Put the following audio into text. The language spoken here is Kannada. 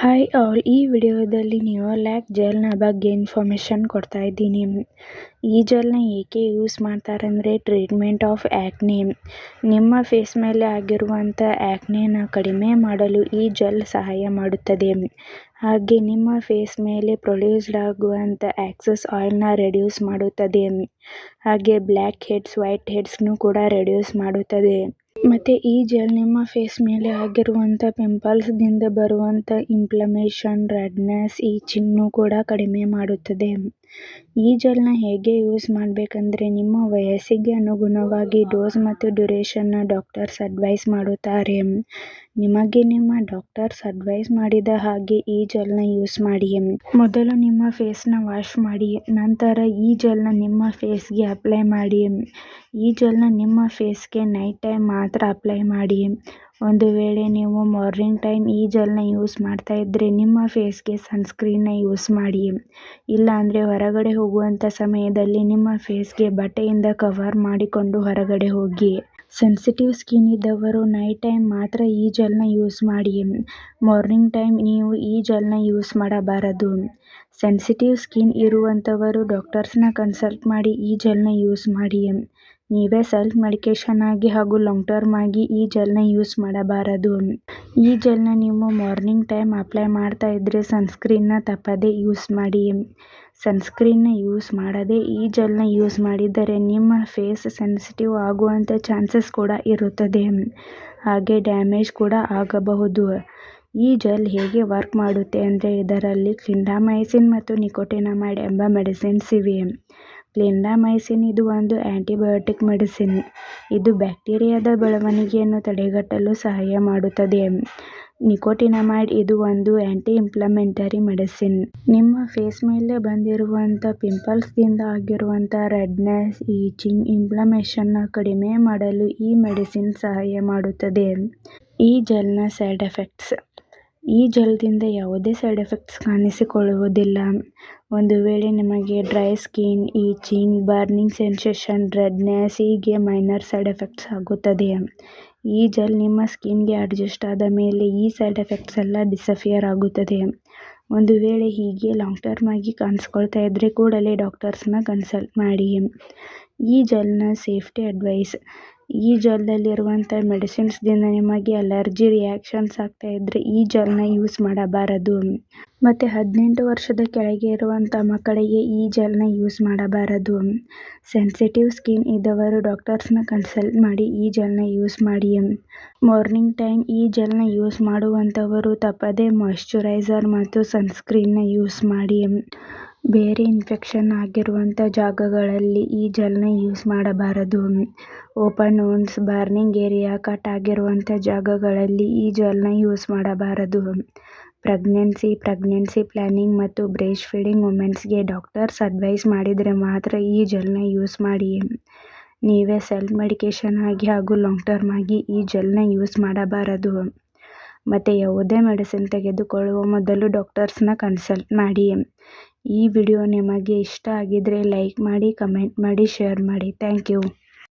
ಹಾಯ್ ಆಲ್ ಈ ವಿಡಿಯೋದಲ್ಲಿ ನಿಯೋಲ್ಯಾಕ್ ಜೆಲ್ನ ಬಗ್ಗೆ ಇನ್ಫಾರ್ಮೇಷನ್ ಕೊಡ್ತಾ ಇದ್ದೀನಿ. ಈ ಜೆಲ್ನ ಏಕೆ ಯೂಸ್ ಮಾಡ್ತಾರಂದರೆ ಟ್ರೀಟ್ಮೆಂಟ್ ಆಫ್ ಆ್ಯಕ್ನೆ ನಿಮ್ಮ ಫೇಸ್ ಮೇಲೆ ಆಗಿರುವಂಥ ಆ್ಯಕ್ನೇನ ಕಡಿಮೆ ಮಾಡಲು ಈ ಜೆಲ್ ಸಹಾಯ ಮಾಡುತ್ತದೆ. ಹಾಗೆ ನಿಮ್ಮ ಫೇಸ್ ಮೇಲೆ ಪ್ರೊಡ್ಯೂಸ್ಡ್ ಆಗುವಂಥ ಆ್ಯಕ್ಸಸ್ ಆಯಿಲ್ನ ರೆಡ್ಯೂಸ್ ಮಾಡುತ್ತದೆ. ಹಾಗೆ ಬ್ಲ್ಯಾಕ್ ಹೆಡ್ಸ್ ವೈಟ್ ಹೆಡ್ಸ್ನೂ ಕೂಡ ರೆಡ್ಯೂಸ್ ಮಾಡುತ್ತದೆ. ಮತ್ತು ಈ ಜೆಲ್ ನಿಮ್ಮ ಫೇಸ್ ಮೇಲೆ ಆಗಿರುವಂಥ ಪಿಂಪಲ್ಸ್ದಿಂದ ಬರುವಂಥ ಇನ್ಫ್ಲಮೇಷನ್ ರೆಡ್ನೆಸ್ ಈಚಿಂಗ್ನು ಕೂಡ ಕಡಿಮೆ ಮಾಡುತ್ತದೆ. ಈ ಜೆಲ್ನ ಹೇಗೆ ಯೂಸ್ ಮಾಡಬೇಕಂದ್ರೆ ನಿಮ್ಮ ವಯಸ್ಸಿಗೆ ಅನುಗುಣವಾಗಿ ಡೋಸ್ ಮತ್ತು ಡ್ಯುರೇಷನ್ನ ಡಾಕ್ಟರ್ಸ್ ಅಡ್ವೈಸ್ ಮಾಡುತ್ತಾರೆ. ನಿಮಗೆ ನಿಮ್ಮ ಡಾಕ್ಟರ್ಸ್ ಅಡ್ವೈಸ್ ಮಾಡಿದ ಹಾಗೆ ಈ ಜೆಲ್ನ ಯೂಸ್ ಮಾಡಿ. ಮೊದಲು ನಿಮ್ಮ ಫೇಸ್ನ ವಾಶ್ ಮಾಡಿ, ನಂತರ ಈ ಜೆಲ್ನ ನಿಮ್ಮ ಫೇಸ್ಗೆ ಅಪ್ಲೈ ಮಾಡಿ. ಈ ಜೆಲ್ನ ನಿಮ್ಮ ಫೇಸ್ಗೆ ನೈಟ್ ಟೈಮ್ ಮಾತ್ರ ಅಪ್ಲೈ ಮಾಡಿ. ಒಂದು ವೇಳೆ ನೀವು ಮಾರ್ನಿಂಗ್ ಟೈಮ್ ಈ ಜೆಲ್ನ ಯೂಸ್ ಮಾಡ್ತಾ ಇದ್ದರೆ ನಿಮ್ಮ ಫೇಸ್ಗೆ ಸನ್ಸ್ಕ್ರೀನ್ನ ಯೂಸ್ ಮಾಡಿ. ಇಲ್ಲ ಅಂದರೆ ಹೊರಗಡೆ ಹೋಗುವಂಥ ಸಮಯದಲ್ಲಿ ನಿಮ್ಮ ಫೇಸ್ಗೆ ಬಟ್ಟೆಯಿಂದ ಕವರ್ ಮಾಡಿಕೊಂಡು ಹೊರಗಡೆ ಹೋಗಿ. ಸೆನ್ಸಿಟಿವ್ ಸ್ಕಿನ್ ಇದ್ದವರು ನೈಟ್ ಟೈಮ್ ಮಾತ್ರ ಈ ಜೆಲ್ನ ಯೂಸ್ ಮಾಡಿ. ಮಾರ್ನಿಂಗ್ ಟೈಮ್ ನೀವು ಈ ಜೆಲ್ನ ಯೂಸ್ ಮಾಡಬಾರದು. ಸೆನ್ಸಿಟಿವ್ ಸ್ಕಿನ್ ಇರುವಂಥವರು ಡಾಕ್ಟರ್ಸ್ನ ಕನ್ಸಲ್ಟ್ ಮಾಡಿ ಈ ಜೆಲ್ನ ಯೂಸ್ ಮಾಡಿ. ನೀವೇ ಸೆಲ್ಫ್ ಮೆಡಿಕೇಷನ್ ಆಗಿ ಹಾಗೂ ಲಾಂಗ್ ಟರ್ಮ್ ಆಗಿ ಈ ಜೆಲ್ನ ಯೂಸ್ ಮಾಡಬಾರದು. ಈ ಜೆಲ್ನ ನೀವು ಮಾರ್ನಿಂಗ್ ಟೈಮ್ ಅಪ್ಲೈ ಮಾಡ್ತಾ ಇದ್ದರೆ ಸನ್ಸ್ಕ್ರೀನ್ನ ತಪ್ಪದೇ ಯೂಸ್ ಮಾಡಿ. ಸನ್ಸ್ಕ್ರೀನ್ನ ಯೂಸ್ ಮಾಡದೆ ಈ ಜೆಲ್ನ ಯೂಸ್ ಮಾಡಿದರೆ ನಿಮ್ಮ ಫೇಸ್ ಸೆನ್ಸಿಟಿವ್ ಆಗುವಂಥ ಚಾನ್ಸಸ್ ಕೂಡ ಇರುತ್ತದೆ. ಹಾಗೆ ಡ್ಯಾಮೇಜ್ ಕೂಡ ಆಗಬಹುದು. ಈ ಜೆಲ್ ಹೇಗೆ ವರ್ಕ್ ಮಾಡುತ್ತೆ ಅಂದರೆ ಇದರಲ್ಲಿ ಕ್ಲಿಂಡಾಮೈಸಿನ್ ಮತ್ತು ನಿಕೋಟಿನಮೈಡ್ ಎಂಬ ಮೆಡಿಸಿನ್ಸ್ ಇವೆ. ಕ್ಲಿಂಡಾಮೈಸಿನ್ ಇದು ಒಂದು ಆಂಟಿಬಯೋಟಿಕ್ ಮೆಡಿಸಿನ್. ಇದು ಬ್ಯಾಕ್ಟೀರಿಯಾದ ಬೆಳವಣಿಗೆಯನ್ನು ತಡೆಗಟ್ಟಲು ಸಹಾಯ ಮಾಡುತ್ತದೆ. ನಿಕೋಟಿನಮೈಡ್ ಇದು ಒಂದು ಆಂಟಿ-ಇನ್ಫ್ಲಮೇಟರಿ ಮೆಡಿಸಿನ್. ನಿಮ್ಮ ಫೇಸ್ ಮೇಲೆ ಬಂದಿರುವಂಥ ಪಿಂಪಲ್ಸ್ದಿಂದ ಆಗಿರುವಂಥ ರೆಡ್ನೆಸ್, ಈಚಿಂಗ್ ಇಂಪ್ಲಮೇಷನ್ನ ಕಡಿಮೆ ಮಾಡಲು ಈ ಮೆಡಿಸಿನ್ ಸಹಾಯ ಮಾಡುತ್ತದೆ. ಈ ಜೆಲ್ನ ಸೈಡ್ ಎಫೆಕ್ಟ್ಸ್. ಈ ಜೆಲ್ದಿಂದ ಯಾವುದೇ ಸೈಡ್ ಎಫೆಕ್ಟ್ಸ್ ಕಾಣಿಸಿಕೊಳ್ಳುವುದಿಲ್ಲ. ಒಂದು ವೇಳೆ ನಿಮಗೆ dry skin, itching, burning sensation, redness ಹೀಗೆ ಮೈನರ್ ಸೈಡ್ ಎಫೆಕ್ಟ್ಸ್ ಆಗುತ್ತದೆ ಈ ಜೆಲ್ ನಿಮ್ಮ ಸ್ಕಿನ್ಗೆ ಅಡ್ಜಸ್ಟ್ ಆದ ಮೇಲೆ ಈ ಸೈಡ್ ಎಫೆಕ್ಟ್ಸ್ ಎಲ್ಲ ಡಿಸಫಿಯರ್ ಆಗುತ್ತದೆ ಒಂದು ವೇಳೆ ಹೀಗೆ ಲಾಂಗ್ ಟರ್ಮ್ ಆಗಿ ಕಾಣಿಸ್ಕೊಳ್ತಾ ಇದ್ದರೆ ಕೂಡಲೇ ಡಾಕ್ಟರ್ಸ್ನ ಕನ್ಸಲ್ಟ್ ಮಾಡಿ ಈ ಜೆಲ್ನ ಸೇಫ್ಟಿ ಅಡ್ವೈಸ್ ಈ ಜೆಲ್ದಲ್ಲಿರುವಂಥ ಮೆಡಿಸಿನ್ಸ್ದಿಂದ ನಿಮಗೆ ಅಲರ್ಜಿ ರಿಯಾಕ್ಷನ್ಸ್ ಆಗ್ತಾ ಇದ್ದರೆ ಈ ಜೆಲ್ನ ಯೂಸ್ ಮಾಡಬಾರದು. ಮತ್ತು ಹದಿನೆಂಟು ವರ್ಷದ ಕೆಳಗೆ ಇರುವಂಥ ಮಕ್ಕಳಿಗೆ ಈ ಜೆಲ್ನ ಯೂಸ್ ಮಾಡಬಾರದು. ಸೆನ್ಸಿಟಿವ್ ಸ್ಕಿನ್ ಇದ್ದವರು ಡಾಕ್ಟರ್ಸ್ನ ಕನ್ಸಲ್ಟ್ ಮಾಡಿ ಈ ಜೆಲ್ನ ಯೂಸ್ ಮಾಡಿ. ಮಾರ್ನಿಂಗ್ ಟೈಮ್ ಈ ಜೆಲ್ನ ಯೂಸ್ ಮಾಡುವಂಥವರು ತಪ್ಪದೇ ಮಾಯಿಶ್ಚರೈಸರ್ ಮತ್ತು ಸನ್ಸ್ಕ್ರೀನ್ನ ಯೂಸ್ ಮಾಡಿ. ಬೇರೆ ಇನ್ಫೆಕ್ಷನ್ ಆಗಿರುವಂಥ ಜಾಗಗಳಲ್ಲಿ ಈ ಜೆಲ್ನ ಯೂಸ್ ಮಾಡಬಾರದು. Open wounds, burning area cut ಆಗಿರುವಂಥ ಜಾಗಗಳಲ್ಲಿ ಈ ಜೆಲ್ನ ಯೂಸ್ ಮಾಡಬಾರದು. ಪ್ರೆಗ್ನೆನ್ಸಿ ಪ್ರೆಗ್ನೆನ್ಸಿ ಪ್ಲ್ಯಾನಿಂಗ್ ಮತ್ತು ಬ್ರೇಸ್ಟ್ ಫೀಡಿಂಗ್ ವುಮೆನ್ಸ್ಗೆ ಡಾಕ್ಟರ್ಸ್ ಅಡ್ವೈಸ್ ಮಾಡಿದರೆ ಮಾತ್ರ ಈ ಜೆಲ್ನ ಯೂಸ್ ಮಾಡಿ. ನೀವೇ ಸೆಲ್ಫ್ ಮೆಡಿಕೇಷನ್ ಆಗಿ ಹಾಗೂ ಲಾಂಗ್ ಟರ್ಮ್ ಆಗಿ ಈ ಜೆಲ್ನ ಯೂಸ್ ಮಾಡಬಾರದು. ಮತ್ತು ಯಾವುದೇ ಮೆಡಿಸಿನ್ ತೆಗೆದುಕೊಳ್ಳುವ ಮೊದಲು ಡಾಕ್ಟರ್ಸ್ನ ಕನ್ಸಲ್ಟ್ ಮಾಡಿ. ಈ ವಿಡಿಯೋ ನಿಮಗೆ ಇಷ್ಟ ಆಗಿದ್ರೆ ಲೈಕ್ ಮಾಡಿ ಕಮೆಂಟ್ ಮಾಡಿ ಶೇರ್ ಮಾಡಿ. Thank you.